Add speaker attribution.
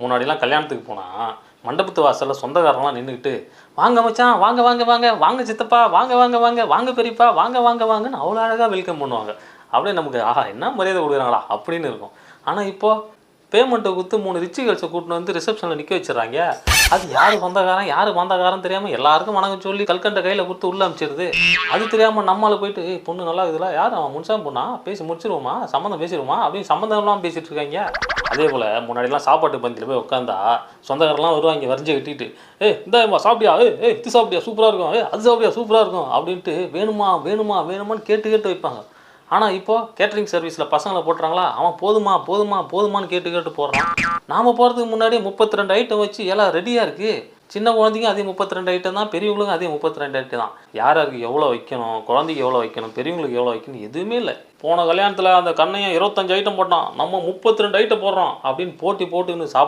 Speaker 1: முன்னாடிலாம் கல்யாணத்துக்கு போனால் மண்டபத்து வாசலில் சொந்தக்காரங்களாம் நின்றுக்கிட்டு வாங்க மச்சான் வாங்க வாங்க வாங்க வாங்க சித்தப்பா வாங்க வாங்க வாங்க வாங்க பெரியப்பா வாங்க வாங்க வாங்கன்னு அவ்வளோ அழகாக வெல்கம் பண்ணுவாங்க. அப்படியே நமக்கு ஆஹா என்ன மரியாதை கொடுக்குறாங்களா? அப்படின்னு இருக்கும். ஆனால் இப்போது பேமெண்ட்டை கொடுத்து மூணு ரிச்சி கேர்ள்ஸை கூட்டின்னு வந்து ரிசப்ஷனில் நிற்க வச்சிடறாங்க. அது யார் சொந்தக்காரன் யார் வந்தக்காரன் தெரியாமல் எல்லாருக்கும் வணக்கம் சொல்லி கல்கண்டை கையில் கொடுத்து உள்ள அமைச்சிருது அது தெரியாமல் நம்மளை போயிட்டு "ஏய், பொண்ணு நல்லா இருக்குதுல யார் அவன் முன்சாமி பொண்ணா? பேசி முடிச்சிருவோமா? சம்மந்தம் பேசிடுவோமா? அப்படின்னு சம்மந்தம் பேசிகிட்டு பேசிட்டு இருக்காங்க. அதே போல் முன்னாடிலாம் சாப்பாட்டு பந்தியில் போய் உட்காந்தா சொந்தக்காரெல்லாம் வருவாங்க வரைஞ்சி கட்டிட்டு ஏ இந்த சாப்பிட்டியா? ஏ ஏ இது சாப்பிட்டியா? சூப்பராக இருக்கும். ஏய் அது சாப்பிட்டியா? சூப்பராக இருக்கும். அப்படின்ட்டு வேணுமா வேணுமா வேணுமான்னு கேட்டு கேட்டு வைப்பாங்க. ஆனால் இப்போ கேட்டரிங் சர்வீஸில் பசங்களை போட்டுறாங்களா? அவன் போதுமா போதுமா போதுமான்னு கேட்டு கேட்டு போடுறான். நாம் போகிறதுக்கு முன்னாடி முப்பத்தி ரெண்டு ஐட்டம் வச்சு எல்லாம் ரெடியாக இருக்குது சின்ன குழந்தைங்க அதே முப்பத்தி ரெண்டு ஐட்டம் தான் பெரியவங்களுக்கும் அதே முப்பத்தி ரெண்டு ஐட்டம் தான். யார் எவ்வளோ வைக்கணும் குழந்தைக்கு எவ்வளோ வைக்கணும் பெரியவங்களுக்கு எவ்வளோ வைக்கணும் எதுவுமே இல்லை. போன கல்யாணத்தில் அந்த கண்ணையும் இருபத்தஞ்சு ஐட்டம் போட்டான். நம்ம முப்பத்தி ரெண்டு ஐட்டம் போடுறோம் அப்படின்னு போட்டி போட்டுன்னு சாப்பிட்டு